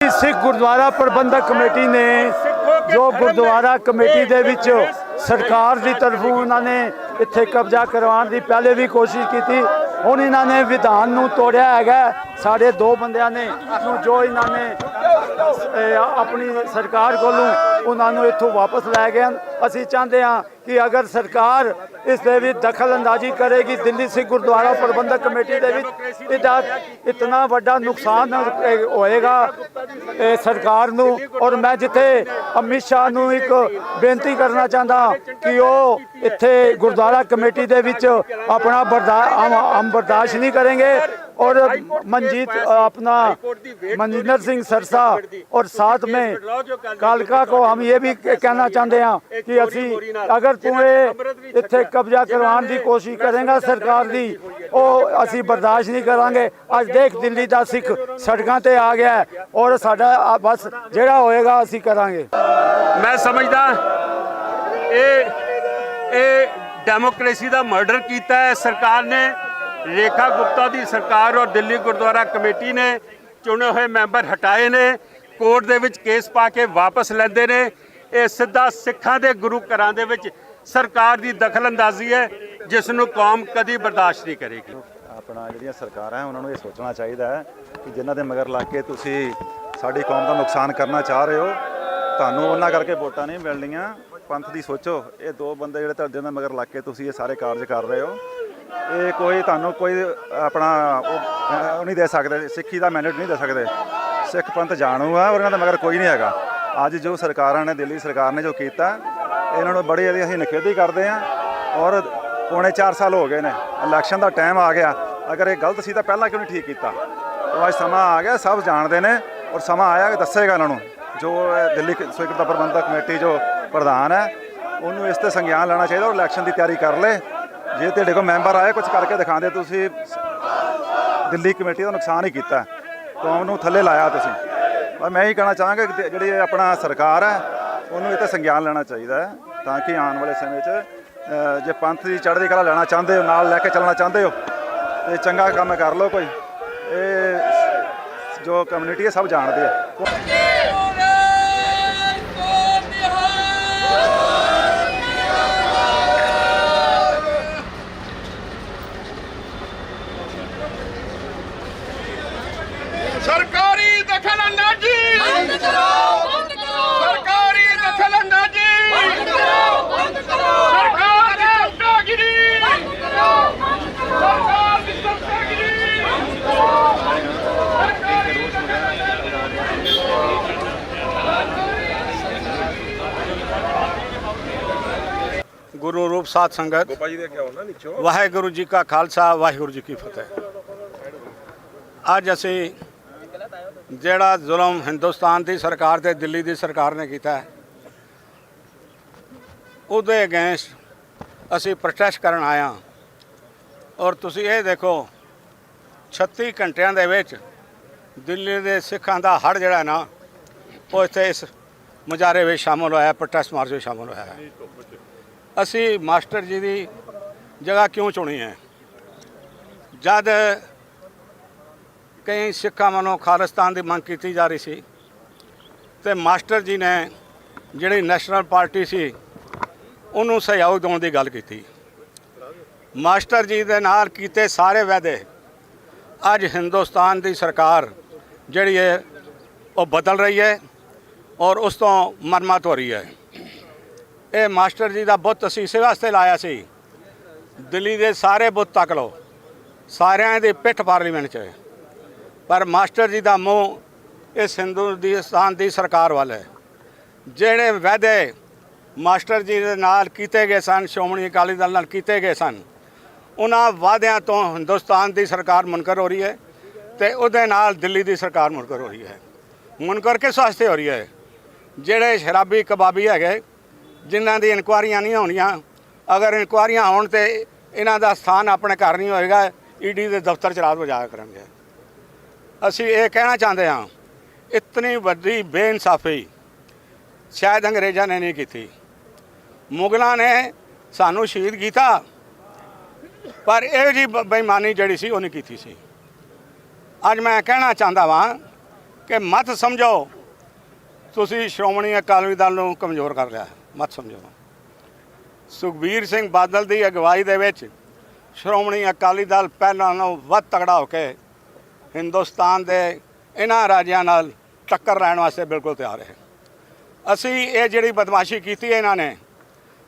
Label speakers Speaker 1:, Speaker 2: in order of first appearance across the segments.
Speaker 1: ਸਿੱਖ Gurdwara Prabandhak committee ਨੇ ਜੋ Gurdwara committee ਦੇ ਵਿੱਚ ਸਰਕਾਰ ਦੀ ਤਰਫੋਂ ਉਹਨਾਂ ਨੇ ਇੱਥੇ ਕਬਜ਼ਾ ਕਰਵਾਉਣ ਦੀ ਪਹਿਲੇ ਵੀ ਕੋਸ਼ਿਸ਼ ਕੀਤੀ, ਹੁਣ ਇਹਨਾਂ ਨੇ ਵਿਧਾਨ ਨੂੰ ਤੋੜਿਆ ਹੈਗਾ। ਸਾਡੇ ਦੋ ਬੰਦਿਆਂ ਨੇ, ਨੂੰ ਜੋ ਇਹਨਾਂ ਨੇ ਆਪਣੀ ਸਰਕਾਰ ਕੋਲੋਂ ਉਹਨਾਂ ਨੂੰ ਇੱਥੋਂ ਵਾਪਸ ਲੈ ਗਏ ਹਨ। ਅਸੀਂ ਚਾਹੁੰਦੇ ਹਾਂ ਕਿ ਅਗਰ ਸਰਕਾਰ ਇਸ ਦੇ ਵਿੱਚ ਦਖਲ ਅੰਦਾਜ਼ੀ ਕਰੇਗੀ, ਦਿੱਲੀ ਸਿੱਖ ਗੁਰਦੁਆਰਾ ਪ੍ਰਬੰਧਕ ਕਮੇਟੀ ਦੇ ਵਿੱਚ, ਇਹਦਾ ਇਤਨਾ ਵੱਡਾ ਨੁਕਸਾਨ ਹੋਏਗਾ ਸਰਕਾਰ ਨੂੰ। ਔਰ ਮੈਂ ਜਿੱਥੇ ਅਮਿਤ ਸ਼ਾਹ ਨੂੰ ਇੱਕ ਬੇਨਤੀ ਕਰਨਾ ਚਾਹੁੰਦਾ ਕਿ ਉਹ ਇੱਥੇ ਗੁਰਦੁਆਰਾ ਕਮੇਟੀ ਦੇ ਵਿੱਚ ਆਪਣਾ ਬਰਦਾ ਹਮ ਬਰਦਾਸ਼ਤ ਨਹੀਂ ਕरेंगे और मंजीत अपना मनजिंदर सिंह सरसा और साथ में कालका को हम ये भी कहना चाहते हैं कि ਅਸੀਂ ਅਗਰ ਤੂੰ ਇਹ ਇੱਥੇ ਕਬਜ਼ਾ ਕਰਵਾਉਣ ਦੀ ਕੋਸ਼ਿਸ਼ ਕਰੇਗਾ ਸਰਕਾਰ ਦੀ ਉਹ ਅਸੀਂ ਬਰਦਾਸ਼ਤ ਨਹੀਂ ਕਰਾਂਗੇ ਅੱਜ ਦੇਖ ਦਿੱਲੀ ਦਾ ਸਿੱਖ ਸੜਕਾਂ ਤੇ ਆ ਗਿਆ ਹੈ ਔਰ ਸਾਡਾ ਆ ਬਸ ਜਿਹੜਾ ਹੋਏਗਾ ਅਸੀਂ ਕਰਾਂਗੇ
Speaker 2: ਮੈਂ ਸਮਝਦਾ ਇਹ ਇਹ ਡੈਮੋਕ੍ਰੇਸੀ ਦਾ ਮਰਡਰ ਕੀਤਾ ਹੈ ਸਰਕਾਰ ਨੇ ਰੇਖਾ ਗੁਪਤਾ ਦੀ ਸਰਕਾਰ ਔਰ ਦਿੱਲੀ ਗੁਰਦੁਆਰਾ ਕਮੇਟੀ ਨੇ ਚੁਣੇ ਹੋਏ ਮੈਂਬਰ ਹਟਾਏ ਨੇ, ਕੋਰਟ ਦੇ ਵਿੱਚ ਕੇਸ ਪਾ ਕੇ ਵਾਪਸ ਲੈਂਦੇ ਨੇ। ਇਹ ਸਿੱਧਾ ਸਿੱਖਾਂ ਦੇ ਗੁਰੂ ਘਰਾਂ ਦੇ ਵਿੱਚ ਸਰਕਾਰ ਦੀ ਦਖਲਅੰਦਾਜ਼ੀ ਹੈ, ਜਿਸ ਨੂੰ ਕੌਮ ਕਦੀ ਬਰਦਾਸ਼ਤ ਨਹੀਂ ਕਰੇਗੀ।
Speaker 3: ਆਪਣਾ ਜਿਹੜੀਆਂ ਸਰਕਾਰਾਂ ਉਹਨਾਂ ਨੂੰ ਇਹ ਸੋਚਣਾ ਚਾਹੀਦਾ ਹੈ ਕਿ ਜਿਨ੍ਹਾਂ ਦੇ ਮਗਰ ਲੱਗ ਕੇ ਤੁਸੀਂ ਸਾਡੀ ਕੌਮ ਦਾ ਨੁਕਸਾਨ ਕਰਨਾ ਚਾਹ ਰਹੇ ਹੋ। ਤੁਹਾਨੂੰ ਉਹਨਾਂ ਕਰਕੇ ਵੋਟਾਂ ਨਹੀਂ ਮਿਲਣੀਆਂ। ਪੰਥ ਦੀ ਸੋਚੋ, ਇਹ ਦੋ ਬੰਦੇ ਜਿਹੜੇ ਤੁਹਾਡੇ ਦੇ ਮਗਰ ਲੱਗ ਕੇ ਤੁਸੀਂ ਇਹ ਸਾਰੇ ਕਾਰਜ ਕਰ ਰਹੇ ਹੋ। ਇਹ ਕੋਈ ਤੁਹਾਨੂੰ ਕੋਈ ਆਪਣਾ ਉਹ ਨਹੀਂ ਦੇ ਸਕਦੇ, ਸਿੱਖੀ ਦਾ ਮੈਂਡੇਟ ਨਹੀਂ ਦੇ ਸਕਦੇ। ਸਿੱਖ ਪੰਥ ਜਾਣੂ ਆ ਔਰ ਇਹਨਾਂ ਦਾ ਮਗਰ ਕੋਈ ਨਹੀਂ ਹੈਗਾ। ਅੱਜ ਜੋ ਸਰਕਾਰਾਂ ਨੇ, ਦਿੱਲੀ ਸਰਕਾਰ ਨੇ ਜੋ ਕੀਤਾ, ਇਹਨਾਂ ਨੂੰ ਬੜੀ ਇਹਦੀ ਅਸੀਂ ਨਿਖੇਧੀ ਕਰਦੇ ਹਾਂ ਔਰ ਪੌਣੇ 4 ਸਾਲ ਹੋ ਗਏ ਨੇ ਇਲੈਕਸ਼ਨ ਦਾ ਟਾਈਮ ਆ ਗਿਆ। ਅਗਰ ਇਹ ਗਲਤ ਸੀ ਤਾਂ ਪਹਿਲਾਂ ਕਿਉਂ ਨਹੀਂ ਠੀਕ ਕੀਤਾ? ਉਹ ਅੱਜ ਸਮਾਂ ਆ ਗਿਆ, ਸਭ ਜਾਣਦੇ ਨੇ ਔਰ ਸਮਾਂ ਆਇਆ ਕਿ ਦੱਸੇਗਾ ਇਹਨਾਂ ਨੂੰ। ਜੋ ਦਿੱਲੀ ਸਿੱਖ ਪ੍ਰਬੰਧਕ ਕਮੇਟੀ ਜੋ ਪ੍ਰਧਾਨ ਹੈ, ਉਹਨੂੰ ਇਸ ਤੇ ਸੰਗਿਆਨ ਲੈਣਾ ਚਾਹੀਦਾ ਔਰ ਇਲੈਕਸ਼ਨ ਦੀ ਤਿਆਰੀ ਕਰ ਲੈ। ਜੇ ਤੁਹਾਡੇ ਕੋਲ ਮੈਂਬਰ ਆਏ ਕੁਝ ਕਰਕੇ ਦਿਖਾਉਂਦੇ, ਤੁਸੀਂ ਦਿੱਲੀ ਕਮੇਟੀ ਦਾ ਨੁਕਸਾਨ ਹੀ ਕੀਤਾ। ਕੌਮ ਨੂੰ ਥੱਲੇ ਲਾਇਆ ਤੁਸੀਂ। ਪਰ ਮੈਂ ਹੀ ਕਹਿਣਾ ਚਾਹਾਂਗਾ ਕਿ ਜਿਹੜੀ ਆਪਣਾ ਸਰਕਾਰ ਹੈ, ਉਹਨੂੰ ਇਹ ਤਾਂ ਸੰਗਿਆਨ ਲੈਣਾ ਚਾਹੀਦਾ ਹੈ, ਤਾਂ ਕਿ ਆਉਣ ਵਾਲੇ ਸਮੇਂ 'ਚ ਜੇ ਪੰਥ ਦੀ ਚੜ੍ਹਦੀ ਕਲਾ ਲੈਣਾ ਚਾਹੁੰਦੇ ਹੋ, ਨਾਲ ਲੈ ਕੇ ਚੱਲਣਾ ਚਾਹੁੰਦੇ ਹੋ, ਤੇ ਚੰਗਾ ਕੰਮ ਕਰ ਲਓ ਕੋਈ। ਇਹ ਜੋ ਕਮਿਊਨਿਟੀ ਹੈ, ਸਭ ਜਾਣਦੇ ਆ।
Speaker 4: ਸਰਕਾਰੀ ਦਖਲਅੰਦਾਜ਼ੀ
Speaker 5: ਬੰਦ ਕਰੋ ਬੰਦ ਕਰੋ
Speaker 4: ਸਰਕਾਰੀ ਦਖਲਅੰਦਾਜ਼ੀ
Speaker 5: ਬੰਦ ਕਰੋ ਬੰਦ ਕਰੋ
Speaker 4: ਸਰਕਾਰ ਦੀ ਗੁੰਡਾਗਿਰੀ
Speaker 5: ਬੰਦ ਕਰੋ ਬੰਦ ਕਰੋ
Speaker 4: ਸਰਕਾਰ ਦੀ ਗੁੰਡਾਗਿਰੀ
Speaker 6: ਗੁਰੂ ਰੂਪ ਸਾਧ ਸੰਗਤ ਵਾਹਿਗੁਰੂ ਜੀ ਕਾ ਖਾਲਸਾ ਵਾਹਿਗੁਰੂ ਜੀ ਕੀ ਫਤਿਹ ਅੱਜ ਅਸੀਂ ਜਿਹੜਾ ਜ਼ੁਲਮ ਹਿੰਦੁਸਤਾਨ ਦੀ ਸਰਕਾਰ ਤੇ ਦਿੱਲੀ ਦੀ ਸਰਕਾਰ ਨੇ ਕੀਤਾ ਹੈ, ਉਹਦੇ ਅਗੇਂਸਟ ਅਸੀਂ ਪ੍ਰੋਟੈਸਟ ਕਰਨ ਆਇਆ ਔਰ ਤੁਸੀਂ ਇਹ ਦੇਖੋ 36 ਘੰਟਿਆਂ ਦੇ ਵਿੱਚ ਦਿੱਲੀ ਦੇ ਸਿੱਖਾਂ ਦਾ ਹੜ ਜਿਹੜਾ ਨਾ, ਉਹ ਇੱਥੇ ਇਸ ਮੁਜ਼ਾਹਰੇ ਵਿੱਚ ਸ਼ਾਮਲ ਹੋਇਆ ਪ੍ਰੋਟੈਸਟ ਮਾਰਚ ਵਿੱਚ ਸ਼ਾਮਲ ਹੋਇਆ ਹੈ। ਅਸੀਂ ਮਾਸਟਰ ਜੀ ਦੀ ਜਗ੍ਹਾ ਕਿਉਂ ਚੁਣੀ ਹੈ? ਜਦ ਕਈ ਸਿੱਖਾਂ ਵੱਲੋਂ ਖਾਲਿਸਤਾਨ ਦੀ ਮੰਗ ਕੀਤੀ ਜਾ ਰਹੀ ਸੀ ਤੇ ਮਾਸਟਰ ਜੀ ਨੇ ਜਿਹੜੀ ਨੈਸ਼ਨਲ ਪਾਰਟੀ ਸੀ, ਉਹਨੂੰ ਸਹਿਯੋਗ ਦੇਣ ਦੀ ਗੱਲ ਕੀਤੀ। ਮਾਸਟਰ ਜੀ ਦੇ ਨਾਲ ਕੀਤੇ ਸਾਰੇ ਵਾਅਦੇ ਅੱਜ ਹਿੰਦੁਸਤਾਨ ਦੀ ਸਰਕਾਰ ਜਿਹੜੀ ਹੈ, ਉਹ ਬਦਲ ਰਹੀ ਹੈ ਔਰ ਉਸ ਤੋਂ ਮਰਮਤ ਹੋ ਰਹੀ ਹੈ। ਇਹ ਮਾਸਟਰ ਜੀ ਦਾ ਬੁੱਤ ਅਸੀਂ ਇਸੇ ਵਾਸਤੇ ਲਾਇਆ ਸੀ, ਦਿੱਲੀ ਦੇ ਸਾਰੇ ਬੁੱਤ ਤੱਕ ਲਓ, ਸਾਰਿਆਂ ਦੀ ਪਿੱਠ ਪਾਰਲੀਮੈਂਟ 'ਚ ਪਰ ਮਾਸਟਰ ਜੀ ਦਾ ਮੂੰਹ ਇਸ ਹਿੰਦੁਸਤਾਨ ਦੀ ਸਰਕਾਰ ਵੱਲ ਹੈ। ਜਿਹੜੇ ਵਾਅਦੇ ਮਾਸਟਰ ਜੀ ਦੇ ਨਾਲ ਕੀਤੇ ਗਏ ਸਨ, ਸ਼੍ਰੋਮਣੀ ਅਕਾਲੀ ਦਲ ਨਾਲ ਕੀਤੇ ਗਏ ਸਨ, ਉਹਨਾਂ ਵਾਅਦਿਆਂ ਤੋਂ ਹਿੰਦੁਸਤਾਨ ਦੀ ਸਰਕਾਰ ਮੁਨਕਰ ਹੋ ਰਹੀ ਹੈ ਤੇ ਉਹਦੇ ਨਾਲ ਦਿੱਲੀ ਦੀ ਸਰਕਾਰ ਮੁਨਕਰ ਹੋ ਰਹੀ ਹੈ। ਮੁਨਕਰ ਕਿਸ ਵਾਸਤੇ ਹੋ ਰਹੀ ਹੈ? ਜਿਹੜੇ ਸ਼ਰਾਬੀ ਕਬਾਬੀ ਹੈਗੇ, ਜਿਨ੍ਹਾਂ ਦੀ ਇਨਕੁਆਰੀਆਂ ਨਹੀਂ ਹੋਣੀਆਂ, ਅਗਰ ਇਨਕੁਆਰੀਆਂ ਹੋਣ ਤੇ ਇਹਨਾਂ ਦਾ ਸਥਾਨ ਆਪਣੇ ਘਰ ਨਹੀਂ ਹੋਏਗਾ, ਈਡੀ ਦੇ ਦਫ਼ਤਰ ਚ ਰਾਤ ਵਜਾਇਆ ਕਰਨਗੇ ਅਸੀਂ ਇਹ ਕਹਿਣਾ ਚਾਹੁੰਦੇ ਹਾਂ, ਇਤਨੀ ਵੱਡੀ ਬੇਇਨਸਾਫੀ ਸ਼ਾਇਦ ਅੰਗਰੇਜ਼ਾਂ ਨੇ ਨਹੀਂ ਕੀਤੀ। ਮੁਗਲਾਂ ਨੇ ਸਾਨੂੰ ਸ਼ਹੀਦ ਕੀਤਾ, ਪਰ ਇਹ ਜੀ ਬ- ਬੇਈਮਾਨੀ ਜਿਹੜੀ ਸੀ ਉਹ ਨਹੀਂ ਕੀਤੀ ਸੀ। ਅੱਜ ਮੈਂ ਕਹਿਣਾ ਚਾਹੁੰਦਾ ਵਾਂ ਕਿ ਮਤ ਸਮਝੋ, ਤੁਸੀਂ ਸ਼੍ਰੋਮਣੀ ਅਕਾਲੀ ਦਲ ਨੂੰ ਕਮਜ਼ੋਰ ਕਰ ਲਿਆ, ਮਤ ਸਮਝੋ। ਸੁਖਬੀਰ ਸਿੰਘ ਬਾਦਲ ਦੀ ਅਗਵਾਈ ਦੇ ਵਿੱਚ ਸ਼੍ਰੋਮਣੀ ਅਕਾਲੀ ਦਲ ਪਹਿਲਾਂ ਨਾਲੋਂ ਵੱਧ ਤਗੜਾ ਹੋ ਕੇ ਹਿੰਦੁਸਤਾਨ ਦੇ ਇਹਨਾਂ ਰਾਜਿਆਂ ਨਾਲ ਟੱਕਰ ਲੈਣ ਵਾਸਤੇ ਬਿਲਕੁਲ ਤਿਆਰ ਹੈ। ਅਸੀਂ ਇਹ ਜਿਹੜੀ ਬਦਮਾਸ਼ੀ ਕੀਤੀ ਹੈ ਇਹਨਾਂ ਨੇ,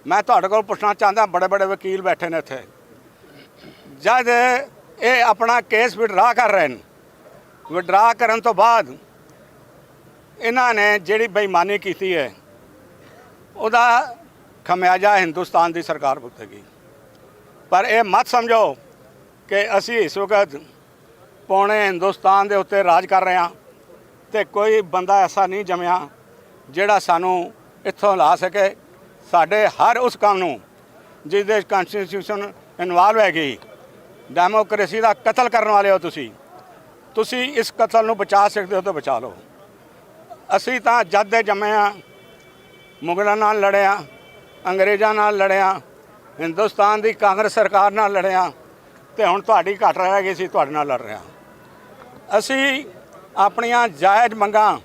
Speaker 6: ਮੈਂ ਤੁਹਾਡੇ ਕੋਲ ਪੁੱਛਣਾ ਚਾਹੁੰਦਾ ਬੜੇ ਬੜੇ ਵਕੀਲ ਬੈਠੇ ਨੇ ਇੱਥੇ। ਜਦ ਇਹ ਆਪਣਾ ਕੇਸ ਵਿਡਰਾ ਕਰ ਰਹੇ ਨੇ, ਵਿਡਰਾ ਕਰਨ ਤੋਂ ਬਾਅਦ ਇਹਨਾਂ ਨੇ ਜਿਹੜੀ ਬੇਈਮਾਨੀ ਕੀਤੀ ਹੈ, ਉਹਦਾ ਖਮਿਆਜਾ ਹਿੰਦੁਸਤਾਨ ਦੀ ਸਰਕਾਰ ਭੁਗਤੇਗੀ ਪਰ ਇਹ ਮਤ ਸਮਝੋ ਕਿ ਅਸੀਂ ਇਸ ਵਕਤ ਪੌਣੇ ਹਿੰਦੁਸਤਾਨ ਦੇ ਉੱਤੇ ਰਾਜ ਕਰ ਰਹੇ ਹਾਂ ਤੇ ਕੋਈ ਬੰਦਾ ਐਸਾ ਨਹੀਂ ਜੰਮਿਆ ਜਿਹੜਾ ਸਾਨੂੰ ਇੱਥੋਂ ਲਾ ਸਕੇ। ਸਾਡੇ ਹਰ ਉਸ ਕੰਮ ਨੂੰ ਜਿਸ ਦੇ ਕਨਸਟੀਟਿਊਸ਼ਨ ਇਨਵਾਲਵ ਹੈਗੀ ਡੈਮੋਕ੍ਰੇਸੀ ਦਾ ਕਤਲ ਕਰਨ ਵਾਲੇ ਹੋ ਤੁਸੀਂ ਤੁਸੀਂ ਇਸ ਕਤਲ ਨੂੰ ਬਚਾ ਸਕਦੇ ਹੋ ਤਾਂ ਬਚਾ ਲਓ। ਅਸੀਂ ਤਾਂ ਜਦ ਦੇ ਜੰਮੇ ਆ ਮੁਗਲਾਂ ਨਾਲ ਲੜਿਆ, ਅੰਗਰੇਜ਼ਾਂ ਨਾਲ ਲੜਿਆ, ਹਿੰਦੁਸਤਾਨ ਦੀ ਕਾਂਗਰਸ ਸਰਕਾਰ ਨਾਲ ਲੜਿਆ ਤੇ ਹੁਣ ਤੁਹਾਡੀ ਘਟ ਰਹਿ ਗਈ ਸੀ, ਤੁਹਾਡੇ ਨਾਲ ਲੜ ਰਿਹਾ। ਅਸੀਂ ਆਪਣੀਆਂ ਜਾਇਜ਼ ਮੰਗਾਂ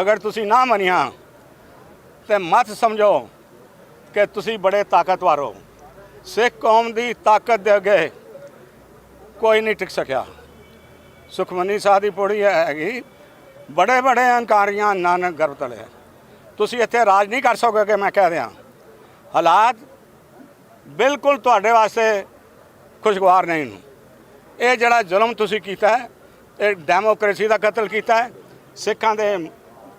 Speaker 6: ਅਗਰ ਤੁਸੀਂ ਨਾ ਮੰਨੀਆਂ, ਤੇ ਮਤ ਸਮਝੋ ਕਿ ਤੁਸੀਂ ਬੜੇ ਤਾਕਤਵਰ ਹੋ। ਸਿੱਖ ਕੌਮ ਦੀ ਤਾਕਤ ਦੇ ਅੱਗੇ ਕੋਈ ਨਹੀਂ ਟਿਕ ਸਕਿਆ। ਸੁਖਮਨੀ ਸਾਹਿਬ ਦੀ ਪੌੜੀ ਹੈਗੀ, ਬੜੇ ਬੜੇ ਹੰਕਾਰੀਆਂ ਨਾਨਕ ਗਰਭ ਤਲੇ ਤੁਸੀਂ ਇੱਥੇ ਰਾਜ ਨਹੀਂ ਕਰ ਸਕੋਗੇ ਮੈਂ ਕਹਿ ਰਿਹਾ ਹਾਲਾਤ ਬਿਲਕੁਲ ਤੁਹਾਡੇ ਵਾਸਤੇ ਖੁਸ਼ਗਵਾਰ ਨਹੀਂ। ਇਹ ਜਿਹੜਾ ਜ਼ੁਲਮ ਤੁਸੀਂ ਕੀਤਾ ਹੈ ਇਹ ਡੈਮੋਕ੍ਰੇਸੀ ਦਾ ਕਤਲ ਕੀਤਾ ਹੈ। ਸਿੱਖਾਂ ਦੇ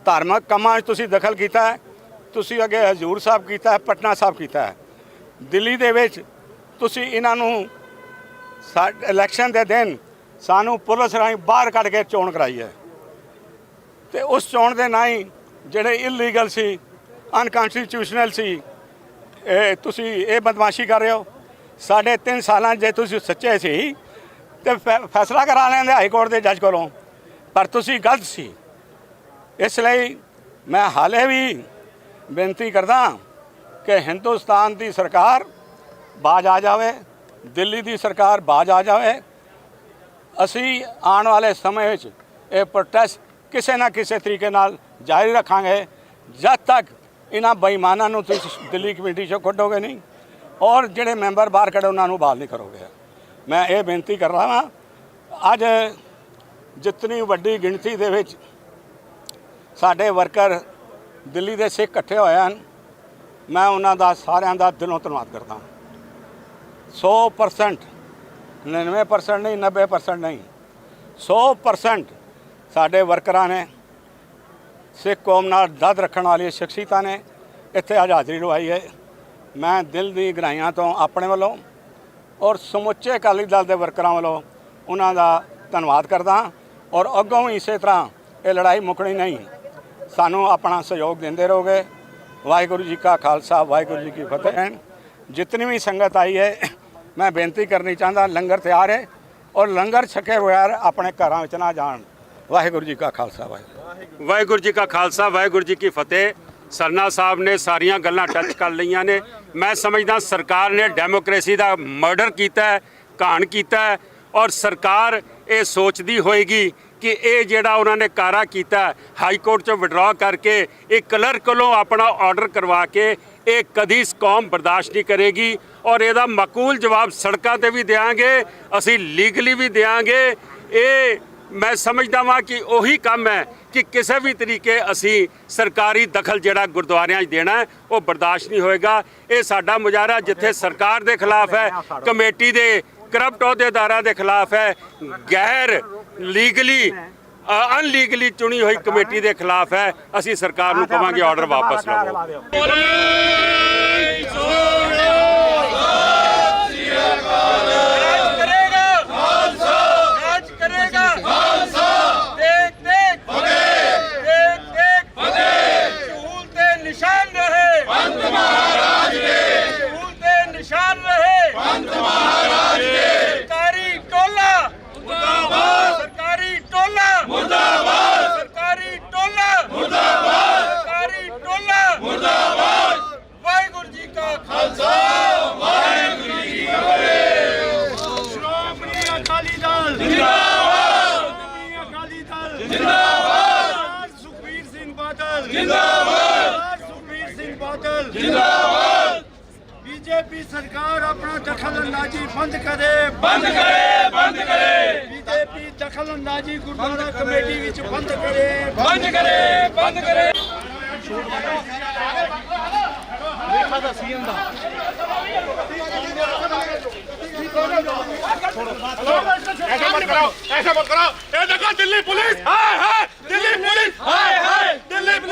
Speaker 6: ਧਾਰਮਿਕ ਕੰਮਾਂ 'ਚ ਤੁਸੀਂ ਦਖਲ ਕੀਤਾ ਹੈ। ਤੁਸੀਂ ਅੱਗੇ ਹਜ਼ੂਰ ਸਾਹਿਬ ਕੀਤਾ ਹੈ, ਪਟਨਾ ਸਾਹਿਬ ਕੀਤਾ ਹੈ। ਦਿੱਲੀ ਦੇ ਵਿੱਚ ਤੁਸੀਂ ਇਹਨਾਂ ਨੂੰ ਸਾ ਇਲੈਕਸ਼ਨ ਦੇ ਦਿਨ ਸਾਨੂੰ ਪੁਲਿਸ ਰਾਹੀਂ ਬਾਹਰ ਕੱਢ ਕੇ ਚੋਣ ਕਰਾਈ ਹੈ। ਤੇ ਉਸ ਚੋਣ ਦੇ ਨਹੀਂ ਜਿਹੜੇ ਇਲੀਗਲ ਸੀ ਅਨਕਨਸਟੀਟਿਊਸ਼ਨਲ ਸੀ, ਇਹ ਤੁਸੀਂ ਇਹ ਬਦਮਾਸ਼ੀ ਕਰ ਰਹੇ ਹੋ। ਸਾਡੇ 3 ਸਾਲਾਂ ਜੇ ਤੁਸੀਂ ਸੱਚੇ ਸੀ ਤੇ ਫੈ- ਫੈਸਲਾ ਕਰਾ ਲੈਂਦੇ ਹਾਈ ਕੋਰਟ ਦੇ ਜੱਜ ਕੋਲੋਂ। ਪਰ ਤੁਸੀਂ ਗਲਤ ਸੀ। ਇਸ ਲਈ ਮੈਂ ਹਾਲੇ ਵੀ ਬੇਨਤੀ ਕਰਦਾ ਕਿ ਹਿੰਦੁਸਤਾਨ ਦੀ ਸਰਕਾਰ ਬਾਜ ਆ ਜਾਵੇ, ਦਿੱਲੀ ਦੀ ਸਰਕਾਰ ਬਾਜ ਆ ਜਾਵੇ। ਅਸੀਂ ਆਉਣ ਵਾਲੇ ਸਮੇਂ ਵਿੱਚ ਇਹ ਪ੍ਰੋਟੈਸਟ ਕਿਸੇ ਨਾ ਕਿਸੇ ਤਰੀਕੇ ਨਾਲ ਜਾਰੀ ਰੱਖਾਂਗੇ। ਜਦ ਤੱਕ ਇਹਨਾਂ ਬੇਈਮਾਨਾਂ ਨੂੰ ਤੁਸੀਂ ਦਿੱਲੀ ਕਮੇਟੀ ਚੋਂ ਕੱਢੋਗੇ ਨਹੀਂ, ਔਰ ਜਿਹੜੇ ਮੈਂਬਰ ਬਾਹਰ ਖੜੇ ਉਹਨਾਂ ਨੂੰ ਬਾਹਰ ਨਹੀਂ ਕਰੋਗੇ। ਮੈਂ ਇਹ ਬੇਨਤੀ ਕਰ ਰਹਾ ਹਾਂ ਅੱਜ ਜਿਤਨੀ ਵੱਡੀ ਗਿਣਤੀ ਦੇ ਵਿੱਚ ਸਾਡੇ ਵਰਕਰ ਦਿੱਲੀ ਦੇ ਸਿੱਖ ਇਕੱਠੇ ਹੋਏ ਹਨ, ਮੈਂ ਉਹਨਾਂ ਦਾ ਸਾਰਿਆਂ ਦਾ ਦਿਲੋਂ ਧੰਨਵਾਦ ਕਰਦਾ ਹਾਂ 100% 99% ਨਹੀਂ 90% ਨਹੀਂ 100% ਸਾਡੇ ਵਰਕਰਾਂ ਨੇ ਸਿੱਖ ਕੌਮ ਨਾਲ ਦਦ ਰੱਖਣ ਵਾਲੀ ਸ਼ਖਸੀਅਤਾਂ ਨੇ ਇੱਥੇ ਅੱਜ ਹਾਜ਼ਰੀ ਲਵਾਈ ਹੈ। ਮੈਂ ਦਿਲ ਦੀ ਗਹਿਰਾਈਆਂ ਤੋਂ ਆਪਣੇ ਵੱਲੋਂ ਔਰ ਸਮੁੱਚੇ ਅਕਾਲੀ ਦਲ ਦੇ ਵਰਕਰਾਂ ਵੱਲੋਂ ਉਹਨਾਂ ਦਾ ਧੰਨਵਾਦ ਕਰਦਾ ਹਾਂ ਔਰ ਅੱਗੋਂ ਵੀ ਇਸੇ ਤਰ੍ਹਾਂ ਇਹ ਲੜਾਈ ਮੁੱਕਣੀ ਨਹੀਂ। ਸਾਨੂੰ ਆਪਣਾ ਸਹਿਯੋਗ ਦਿੰਦੇ ਰਹੋਗੇ। ਵਾਹਿਗੁਰੂ ਜੀ ਕਾ ਖਾਲਸਾ, ਵਾਹਿਗੁਰੂ ਜੀ ਕੀ ਫਤਿਹ। ਜਿਤਨੀ ਵੀ ਸੰਗਤ ਆਈ ਹੈ, ਮੈਂ ਬੇਨਤੀ ਕਰਨੀ ਚਾਹੁੰਦਾ, ਲੰਗਰ ਤਿਆਰ ਹੈ ਔਰ ਲੰਗਰ ਛਕੇ ਬਗੈਰ ਆਪਣੇ ਘਰਾਂ ਵਿੱਚ ਨਾ ਜਾਣ। ਵਾਹਿਗੁਰੂ ਜੀ ਕਾ ਖਾਲਸਾ, ਵਾਹਿਗੁਰੂ।
Speaker 2: ਵਾਹਿਗੁਰੂ ਜੀ ਕਾ ਖਾਲਸਾ, ਵਾਹਿਗੁਰੂ ਜੀ ਕੀ ਫਤਿਹ। ਸਰਨਾ ਸਾਹਿਬ ਨੇ ਸਾਰੀਆਂ ਗੱਲਾਂ ਟੱਚ ਕਰ ਲਈਆਂ ਨੇ। ਮੈਂ ਸਮਝਦਾ ਸਰਕਾਰ ਨੇ ਡੈਮੋਕ੍ਰੇਸੀ ਦਾ ਮਰਡਰ ਕੀਤਾ ਹੈ, ਘਾਣ ਕੀਤਾ ਹੈ ਔਰ ਸਰਕਾਰ ਇਹ ਸੋਚਦੀ ਹੋਏਗੀ ਕਿ ਇਹ ਜਿਹੜਾ ਉਹਨਾਂ ਨੇ ਕਾਰਾ ਕੀਤਾ ਹਾਈ ਕੋਰਟ ਚੋਂ ਵਿਡਰਾ ਕਰਕੇ ਇਹ ਕਲਰਕ ਕੋਲੋਂ ਆਪਣਾ ਆਰਡਰ ਕਰਵਾ ਕੇ ਇਹ ਕਦੀ ਕੌਮ ਬਰਦਾਸ਼ਤ ਨਹੀਂ ਕਰੇਗੀ ਔਰ ਇਹਦਾ ਮਕੂਲ ਜਵਾਬ ਸੜਕਾਂ ਤੇ ਵੀ ਦੇਾਂਗੇ ਅਸੀਂ ਲੀਗਲੀ ਵੀ ਦੇਾਂਗੇ ਇਹ ਮੈਂ ਸਮਝਦਾ ਵਾਂ ਕਿ ਉਹੀ ਕੰਮ ਹੈ ਕਿ ਕਿਸੇ ਵੀ ਤਰੀਕੇ ਅਸੀਂ ਸਰਕਾਰੀ ਦਖਲ ਜਿਹੜਾ ਗੁਰਦੁਆਰਿਆਂ 'ਚ ਦੇਣਾ ਉਹ ਬਰਦਾਸ਼ਤ ਨਹੀਂ ਹੋਏਗਾ। ਇਹ ਸਾਡਾ ਮੁਜ਼ਾਹਰਾ ਜਿੱਥੇ ਸਰਕਾਰ ਦੇ ਖਿਲਾਫ ਹੈ, ਕਮੇਟੀ ਦੇ ਕਰਪਟ ਅਹੁਦੇਦਾਰਾਂ ਦੇ ਖਿਲਾਫ ਹੈ, ਗੈਰ ਲੀਗਲੀ ਅਨਲੀਗਲੀ ਚੁਣੀ ਹੋਈ ਕਮੇਟੀ ਦੇ ਖਿਲਾਫ ਹੈ, ਅਸੀਂ ਸਰਕਾਰ ਨੂੰ ਕਵਾਂਗੇ ਆਰਡਰ ਵਾਪਸ ਲਵੋ
Speaker 4: ਕਰੇਗਾ ਖਾਲਸਾ ਰਾਜ ਕਰੇਗਾ ਖਾਲਸਾ ਦੇਖ ਦੇਖ ਫਤਿਹ ਦੇਖ ਦੇਖ ਫਤਿਹ ਸ਼ੂਲ ਤੇ ਨਿਸ਼ਾਨ ਰਹੇ ਬੰਦ ਮਹਾਰਾਜ ਦੇ ਸ਼ੂਲ ਤੇ ਨਿਸ਼ਾਨ ਰਹੇ ਬੰਦ ਮਹਾਰਾਜ ਦੇ ਸਰਕਾਰੀ ਟੋਲਾ ਮੁਰਦਾਬਾਦ ਸਰਕਾਰੀ ਟੋਲਾ ਮੁਰਦਾਬਾਦ ਸਰਕਾਰੀ ਟੋਲਾ ਮੁਰਦਾਬਾਦ ਸਰਕਾਰੀ ਟੋਲਾ ਮੁਰਦਾਬਾਦ
Speaker 1: ਜਿੰਦਾਬਾਦ ਸੁਖਬੀਰ ਸਿੰਘ ਬਾਦਲ ਜਿੰਦਾਬਾਦ ਬੀਜੇਪੀ ਸਰਕਾਰ ਆਪਣਾ ਦਖਲਅੰਦਾਜ਼ੀ ਬੰਦ ਕਰੇ ਬੰਦ ਕਰੇ ਬੰਦ ਕਰੇ ਬੀਜੇਪੀ ਦਖਲਅੰਦਾਜ਼ੀ ਗੁਰਦੁਆਰਾ ਕਮੇਟੀ ਵਿੱਚ ਬੰਦ ਕਰੇ ਬੰਦ ਕਰੇ ਬੰਦ ਕਰੇ
Speaker 7: ऐसा मत कराओ ऐसा मत कराओ ये देखो दिल्ली पुलिस हाय हाय दिल्ली पुलिस हाय हाय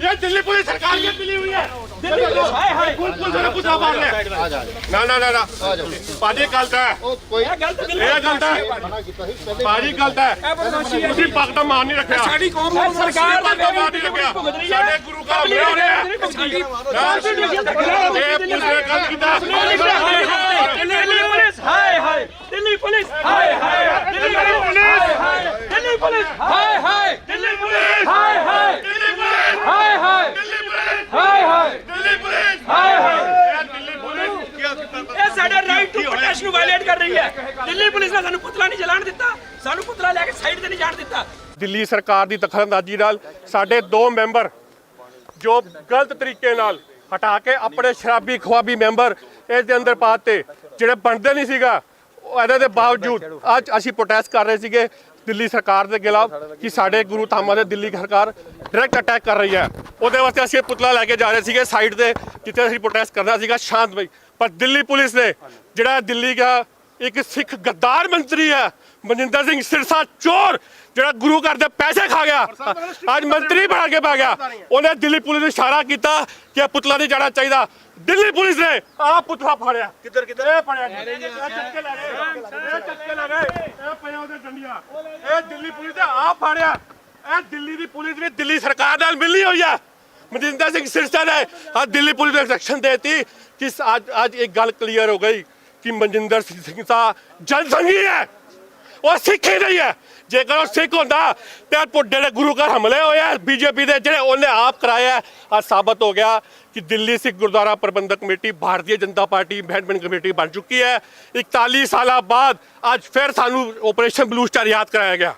Speaker 7: ये
Speaker 4: दिल्ली पुलिस
Speaker 7: सरकार की मिली हुई है
Speaker 4: दिल्ली पुलिस हाय हाय
Speaker 7: कुल कुल जरा कुछ आवाज है ना ना ना ना पाजी गलत है
Speaker 4: ये गलत दिल्ली
Speaker 7: ਇਹ ਗਲਤ ਹੈ ਭਾਜੀ ਗਲਤ ਹੈ ਤੁਸੀਂ ਪੱਗ ਦਾ ਮਾਨ ਨਹੀਂ ਰੱਖਿਆ
Speaker 4: ਸਾਡੀ ਕੌਮ ਨੂੰ ਸਰਕਾਰ
Speaker 7: ਪੱਗ ਦਾ ਮਾਨ ਨਹੀਂ ਰੱਖਿਆ ਸਾਡੇ ਗੁਰੂ ਘਰ ਹਮਲੇ ਹੋ ਰਹੇ ਆ ਇਹ ਪੁਲਿਸ ਨੇ ਗਲਤ ਕੀਤਾ
Speaker 4: दिल्ली पुलिस ਦਿੱਲੀ ਪੁਲਿਸ। ਹਾਏ ਹਾਏ, ਦਿੱਲੀ ਪੁਲਿਸ। ਹਾਏ ਦਿੱਲੀ ਪੁਲਿਸ। ਹਾਏ ਹਾਏ,
Speaker 7: ਦਿੱਲੀ ਪੁਲਿਸ।
Speaker 4: ਹਾਏ ਹਾਏ,
Speaker 7: ਦਿੱਲੀ ਪੁਲਿਸ।
Speaker 4: ਹਾਏ ਹਾਏ,
Speaker 7: ਦਿੱਲੀ ਪੁਲਿਸ।
Speaker 4: ਹਾਏ ਹਾਏ,
Speaker 7: ਦਿੱਲੀ ਪੁਲਿਸ।
Speaker 4: ਹਾਏ ਹਾਏ।
Speaker 7: ਦਿੱਲੀ ਪੁਲਿਸ
Speaker 4: ਇਹ ਸਾਡਾ ਰਾਈਟ ਟੂ ਪ੍ਰੋਟੈਸਟ ਨੂੰ ਵਾਇਲੇਟ ਕਰ ਰਹੀ ਹੈ। ਦਿੱਲੀ ਪੁਲਿਸ ਨੇ ਸਾਨੂੰ ਪੁਤਲਾ ਨਹੀਂ ਜਲਾਣ ਦਿੱਤਾ। ਸਾਨੂੰ ਪੁਤਲਾ ਲੈ ਕੇ ਸਾਈਡ ਤੇ ਨਹੀਂ ਜਾਣ ਦਿੱਤਾ।
Speaker 7: ਦਿੱਲੀ ਸਰਕਾਰ ਦੀ ਦਖਲਅੰਦਾਜ਼ੀ ਨਾਲ ਸਾਡੇ ਦੋ ਮੈਂਬਰ ਜੋ ਗਲਤ ਤਰੀਕੇ ਨਾਲ ਹਟਾ ਕੇ ਆਪਣੇ ਸ਼ਰਾਬੀ ਖਵਾਬੀ ਮੈਂਬਰ ਇਸ ਦੇ ਅੰਦਰ ਪਾਤੇ ਜਿਹੜੇ ਬਣਦੇ ਨਹੀਂ ਸੀਗਾ ਇਹਦੇ ਦੇ ਬਾਵਜੂਦ ਅੱਜ ਅਸੀਂ ਪ੍ਰੋਟੈਸਟ ਕਰ ਰਹੇ ਸੀਗੇ, ਦਿੱਲੀ ਸਰਕਾਰ ਦੇ ਖਿਲਾਫ ਕਿ ਸਾਡੇ ਗੁਰੂ ਧਾਮਾਂ ਦੇ ਦਿੱਲੀ ਸਰਕਾਰ ਡਾਇਰੈਕਟ ਅਟੈਕ ਕਰ ਰਹੀ ਹੈ। ਉਹਦੇ ਵਾਸਤੇ ਅਸੀਂ ਇਹ ਪੁਤਲਾ ਲੈ ਕੇ ਜਾ ਰਹੇ ਸੀਗੇ ਸਾਈਡ ਤੇ, ਜਿੱਥੇ ਅਸੀਂ ਪ੍ਰੋਟੈਸਟ ਕਰਨਾ ਸੀਗਾ ਸ਼ਾਂਤਮਈ। ਪਰ ਦਿੱਲੀ ਪੁਲਿਸ ਨੇ, ਜਿਹੜਾ ਦਿੱਲੀ ਦਾ ਇੱਕ ਸਿੱਖ ਗੱਦਾਰ ਮੰਤਰੀ ਹੈ, ਮਨਿੰਦਰ ਸਿੰਘ ਸਿਰਸਾ ਚੋਰ ਜਿਹੜਾ ਗੁਰੂ ਘਰ ਦੇ ਪੈਸੇ ਖਾ ਗਿਆ। ਅੱਜ ਮੰਤਰੀ ਬਣਾ ਕੇ ਪਾ ਗਿਆ। ਉਹਨੇ ਦਿੱਲੀ ਪੁਲਿਸ ਨੂੰ ਇਸ਼ਾਰਾ ਕੀਤਾ ਕਿ ਇਹ ਪੁਤਲਾ ਨਹੀਂ ਜਾਣਾ ਚਾਹੀਦਾ। ਦਿੱਲੀ ਪੁਲਿਸ ਨੇ ਆਹ ਪੁਤਲਾ ਫੜਿਆ। ਕਿੱਧਰ ਕਿੱਧਰ? ਇਹ ਫੜਿਆ। ਇਹ ਚੱਕੇ ਲੈ ਗਏ। ਇਹ ਚੱਕੇ ਲੈ ਗਏ। ਇਹ ਪਿਆ ਉਹਦੇ ਡੰਡੀਆਂ। ਇਹ ਦਿੱਲੀ ਪੁਲਿਸ ਨੇ ਆਹ ਫੜਿਆ। ਇਹ ਦਿੱਲੀ ਦੀ ਪੁਲਿਸ ਵੀ ਦਿੱਲੀ ਸਰਕਾਰ ਨਾਲ ਮਿਲੀ ਹੋਈ ਆ। ਮਨਿੰਦਰ ਸਿੰਘ ਸਿਰਸਾ ਨੇ ਆ ਦਿੱਲੀ ਪੁਲਿਸ ਨੂੰ ਇੰਸਟਰਕਸ਼ਨ ਦੇਤੀ ਕਿ ਅੱਜ ਅੱਜ ਇੱਕ ਗੱਲ ਕਲੀਅਰ ਹੋ ਗਈ ਕਿ ਮਨਜਿੰਦਰ ਸਿੰਘ ਦਾ ਜਨਸੰਗੀ ਹੈ। ਉਹ ਸਿੱਖ ਹੀ ਨਹੀਂ ਹੈ। ਜੇਕਰ ਉਹ ਸਿੱਖ ਹੁੰਦਾ ਤੇ ਅੱਜ ਪੁੱਡੇ ਦੇ ਗੁਰੂ ਘਰ ਹਮਲੇ ਹੋਏ ਆ ਬੀਜੇਪੀ ਦੇ ਜਿਹੜੇ ਉਹਨੇ ਆਪ ਕਰਾਇਆ ਆ ਸਾਬਤ ਹੋ ਗਿਆ ਕਿ Delhi Sikh Gurdwara Prabandhak committee Bharatiya Janata party management committee ਬਣ ਚੁੱਕੀ ਹੈ 41 ਸਾਲਾਂ ਬਾਅਦ ਅੱਜ ਫਿਰ ਸਾਨੂੰ ਆਪਰੇਸ਼ਨ ਬਲੂ ਸਟਾਰ ਯਾਦ ਕਰਾਇਆ ਗਿਆ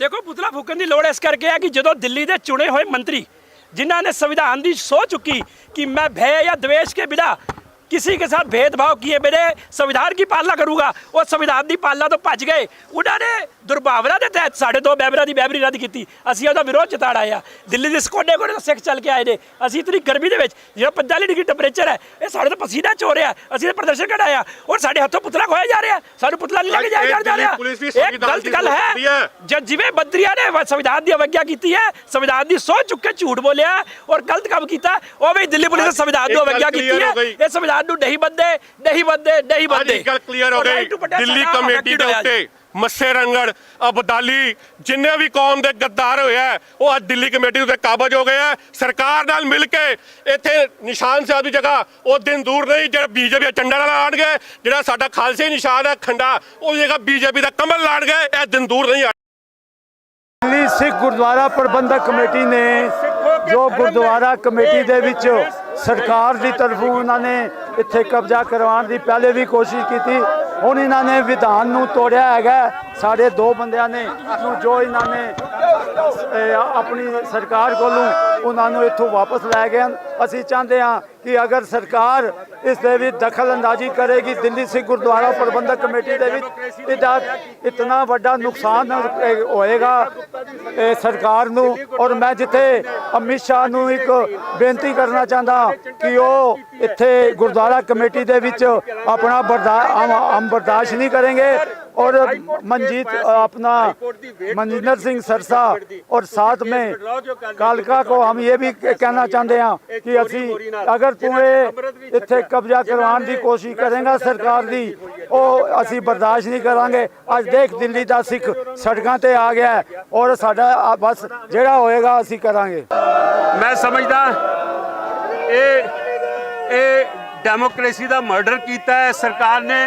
Speaker 4: ਦੇਖੋ ਪੁਤਲਾ ਫੂਕਣ ਦੀ ਲੋੜ ਇਸ ਕਰਕੇ ਹੈ ਕਿ ਜਦੋਂ ਦਿੱਲੀ ਦੇ ਚੁਣੇ ਹੋਏ ਮੰਤਰੀ ਜਿਨ੍ਹਾਂ ਨੇ ਸੰਵਿਧਾਨ ਦੀ ਸੋਚ ਚੁੱਕੀ कि मैं भय या द्वेष के बिना किसी के साथ भेदभाव किए बिना संविधान की पालना करूंगा ਉਹ ਸੰਵਿਧਾਨ ਦੀ ਪਾਲਣਾ ਤੋਂ ਭੱਜ ਗਏ ਉਹਨਾਂ ਨੇ ਦੁਰਭਾਵਨਾ ਦੇ ਤਹਿਤ ਸਾਡੇ ਦੋ ਮੈਂਬਰਾਂ ਦੀ ਮੈਂਬਰੀ ਰੱਦ ਕੀਤੀ ਅਸੀਂ ਉਹਦਾ ਵਿਰੋਧ ਜਤਾੜ ਆਇਆ ਦਿੱਲੀ ਦੇ ਸਕੋਡੇ ਕੋਲ ਤਾਂ ਸਿੱਖ ਚੱਲ ਕੇ ਆਏ ਨੇ ਅਸੀਂ ਇਤਨੀ ਗਰਮੀ ਦੇ ਵਿੱਚ ਜਿਹੜਾ 45 ਡਿਗਰੀ ਟੈਂਪਰੇਚਰ ਹੈ ਇਹ ਸਾਡੇ ਤੋਂ ਪਸੀਨਾ ਚੋ ਰਿਹਾ ਅਸੀਂ ਤਾਂ ਪ੍ਰਦਰਸ਼ਨ ਕਢਾਇਆ ਔਰ ਸਾਡੇ ਹੱਥੋਂ ਪੁਤਲਾ ਖੋਇਆ ਜਾ ਰਿਹਾ ਸਾਨੂੰ ਪੁਤਲਾ ਨਹੀਂ ਲੈ ਕੇ ਜਾਇਆ ਜਾ ਰਿਹਾ
Speaker 7: ਪੁਲਿਸ ਵੀ
Speaker 4: ਇਹ
Speaker 7: ਸੰਵਿਧਾਨ
Speaker 4: ਗਲਤ
Speaker 7: ਦੀ
Speaker 4: ਗੱਲ
Speaker 7: ਸੋਚ ਕਰਦੀ
Speaker 4: ਹੈ
Speaker 7: ਹੈ।
Speaker 4: ਜਦ ਜਿਵੇਂ ਮੰਤਰੀਆਂ ਨੇ ਵ- ਸੰਵਿਧਾਨ ਦੀ ਅਵਗਿਆ ਕੀਤੀ ਹੈ ਸੰਵਿਧਾਨ ਦੀ ਸੋਚ ਚੁੱਕ ਕੇ ਝੂਠ ਬੋਲਿਆ ਔਰ ਗਲਤ ਕੰਮ ਕੀਤਾ ਉਹ ਵੀ ਦਿੱਲੀ ਪੁਲਿਸ ਨੇ ਸੰਵਿਧਾਨ ਨੂੰ
Speaker 7: ਇੱਕ ਗੱਲ
Speaker 4: ਅਵਗਿਆ
Speaker 7: clear
Speaker 4: ਕੀਤੀ
Speaker 7: ਹੋ
Speaker 4: ਹੈ
Speaker 7: ਗਈ।
Speaker 4: ਇਹ ਸੰਵਿਧਾਨ ਨੂੰ ਨਹੀਂ ਬੰਦੇ ਨਹੀਂ ਬੰਦੇ ਨਹੀਂ ਬੰਦੇ।
Speaker 7: ਗੱਲ ਕਲੀਅਰ ਹੋ ਗਈ। ਦਿੱਲੀ
Speaker 4: ਸਾਡਾ
Speaker 7: ਕਮੇਟੀ ਦੇ
Speaker 4: ਹੋਇਆ।
Speaker 7: ਉੱਤੇ ਮੱਸੇ ਰੰਗੜ ਅਬਦਾਲੀ ਜਿੰਨੇ ਵੀ ਕੌਮ ਦੇ ਗੱਦਾਰ ਹੋਏ ਆ ਉਹ ਅੱਜ ਦਿੱਲੀ ਕਮੇਟੀ ਉੱਤੇ ਕਾਬਜ ਹੋ ਗਏ ਆ। ਸਰਕਾਰ ਨਾਲ ਮਿਲ ਕੇ ਇੱਥੇ ਨਿਸ਼ਾਨ ਸਾਹਿਬ ਦੀ ਜਗ੍ਹਾ ਉਹ ਦਿਨ ਦੂਰ ਨਹੀਂ ਜਿਹੜਾ ਬੀਜੇਪੀ ਦਾ ਝੰਡਾ ਲਾਣਗੇ ਜਿਹੜਾ ਸਾਡਾ ਖਾਲਸੇ ਨਿਸ਼ਾਨ ਹੈ ਖੰਡਾ ਉਹ ਜਗ੍ਹਾ ਬੀਜੇਪੀ ਦਾ ਕਮਲ ਲਾਣਗੇ ਇਹ ਦਿਨ ਦੂਰ ਨਹੀਂ
Speaker 1: ਦਿੱਲੀ ਸਿੱਖ ਗੁਰਦੁਆਰਾ ਪ੍ਰਬੰਧਕ ਕਮੇਟੀ ਨੇ ਜੋ ਗੁਰਦੁਆਰਾ ਕਮੇਟੀ ਦੇ ਵਿੱਚ ਸਰਕਾਰ ਦੀ ਤਰਫੋਂ ਉਹਨਾਂ ਨੇ ਇੱਥੇ ਕਬਜ਼ਾ ਕਰਵਾਉਣ ਦੀ ਪਹਿਲੇ ਵੀ ਕੋਸ਼ਿਸ਼ ਕੀਤੀ। ਹੁਣ ਇਹਨਾਂ ਨੇ ਵਿਧਾਨ ਨੂੰ ਤੋੜਿਆ ਹੈਗਾ। ਸਾਡੇ ਦੋ ਬੰਦਿਆਂ ਨੇ, ਜੋ ਇਹਨਾਂ ਨੇ ਆਪਣੀ ਸਰਕਾਰ ਕੋਲੋਂ ਉਹਨਾਂ ਨੂੰ ਇੱਥੋਂ ਵਾਪਸ ਲੈ ਗਏ ਹਨ। ਅਸੀਂ ਚਾਹੁੰਦੇ ਹਾਂ ਕਿ ਅਗਰ ਸਰਕਾਰ ਇਸ ਦੇ ਵਿੱਚ ਦਖਲ ਅੰਦਾਜ਼ੀ ਕਰੇਗੀ, ਦਿੱਲੀ ਸਿੱਖ ਗੁਰਦੁਆਰਾ ਪ੍ਰਬੰਧਕ ਕਮੇਟੀ ਦੇ ਵਿੱਚ, ਇਹਦਾ ਇਤਨਾ ਵੱਡਾ ਨੁਕਸਾਨ ਹੋਏਗਾ ਸਰਕਾਰ ਨੂੰ। ਔਰ ਮੈਂ ਜਿੱਥੇ ਅਮਿਤ ਸ਼ਾਹ ਨੂੰ ਇੱਕ ਬੇਨਤੀ ਕਰਨਾ ਚਾਹੁੰਦਾ ਕਿ ਉਹ ਇੱਥੇ ਗੁਰਦੁਆਰਾ ਕਮੇਟੀ ਦੇ ਵਿੱਚ ਆਪਣਾ ਬਰਦਾਸ਼ਤ ਹਮ ਬਰਦਾਸ਼ਤ नहीं करेंगे और मंजीत अपना मनजिंदर सिंह सरसा और साथ में कालका को हम ये भी कहना चाहते हैं कि ਅਸੀਂ ਅਗਰ ਤੂੰ ਇਹ ਇੱਥੇ ਕਬਜ਼ਾ ਕਰਵਾਉਣ ਦੀ ਕੋਸ਼ਿਸ਼ ਕਰੇਗਾ ਸਰਕਾਰ ਦੀ ਉਹ ਅਸੀਂ ਬਰਦਾਸ਼ਤ ਨਹੀਂ ਕਰਾਂਗੇ ਅੱਜ ਦੇਖ ਦਿੱਲੀ ਦਾ ਸਿੱਖ ਸੜਕਾਂ ਤੇ ਆ ਗਿਆ ਹੈ ਔਰ ਸਾਡਾ ਆ ਬਸ ਜਿਹੜਾ ਹੋਏਗਾ ਅਸੀਂ ਕਰਾਂਗੇ
Speaker 2: ਮੈਂ ਸਮਝਦਾ ਇਹ ਇਹ ਡੈਮੋਕ੍ਰੇਸੀ ਦਾ ਮਰਡਰ ਕੀਤਾ ਹੈ। ਸਰਕਾਰ ਨੇ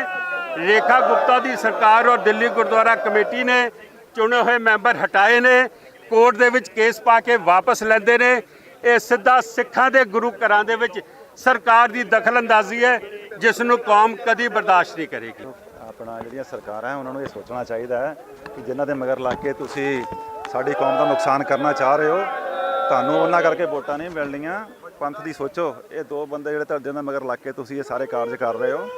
Speaker 2: ਰੇਖਾ ਗੁਪਤਾ ਦੀ ਸਰਕਾਰ ਔਰ ਦਿੱਲੀ ਗੁਰਦੁਆਰਾ ਕਮੇਟੀ ਨੇ ਚੁਣੇ ਹੋਏ ਮੈਂਬਰ ਹਟਾਏ ਨੇ। ਕੋਰਟ ਦੇ ਵਿੱਚ ਕੇਸ ਪਾ ਕੇ ਵਾਪਸ ਲੈਂਦੇ ਨੇ। ਇਹ ਸਿੱਧਾ ਸਿੱਖਾਂ ਦੇ ਗੁਰੂ ਘਰਾਂ ਦੇ ਵਿੱਚ ਸਰਕਾਰ ਦੀ ਦਖਲਅੰਦਾਜ਼ੀ ਹੈ, ਜਿਸ ਨੂੰ ਕੌਮ ਕਦੀ ਬਰਦਾਸ਼ਤ ਨਹੀਂ ਕਰੇਗੀ।
Speaker 3: ਆਪਣਾ ਜਿਹੜੀਆਂ ਸਰਕਾਰਾਂ ਉਹਨਾਂ ਨੂੰ ਇਹ ਸੋਚਣਾ ਚਾਹੀਦਾ ਹੈ ਕਿ ਜਿਨ੍ਹਾਂ ਦੇ ਮਗਰ ਲੱਗ ਕੇ ਤੁਸੀਂ ਸਾਡੀ ਕੌਮ ਦਾ ਨੁਕਸਾਨ ਕਰਨਾ ਚਾਹ ਰਹੇ ਹੋ। ਤੁਹਾਨੂੰ ਉਹਨਾਂ ਕਰਕੇ ਵੋਟਾਂ ਨਹੀਂ ਮਿਲਣੀਆਂ। ਪੰਥ ਦੀ ਸੋਚੋ, ਇਹ ਦੋ ਬੰਦੇ ਜਿਹੜੇ ਤੁਹਾਡੇ ਨਾਲ ਮਗਰ ਲੱਗ ਕੇ ਤੁਸੀਂ ਇਹ ਸਾਰੇ ਕਾਰਜ ਕਰ ਰਹੇ ਹੋ।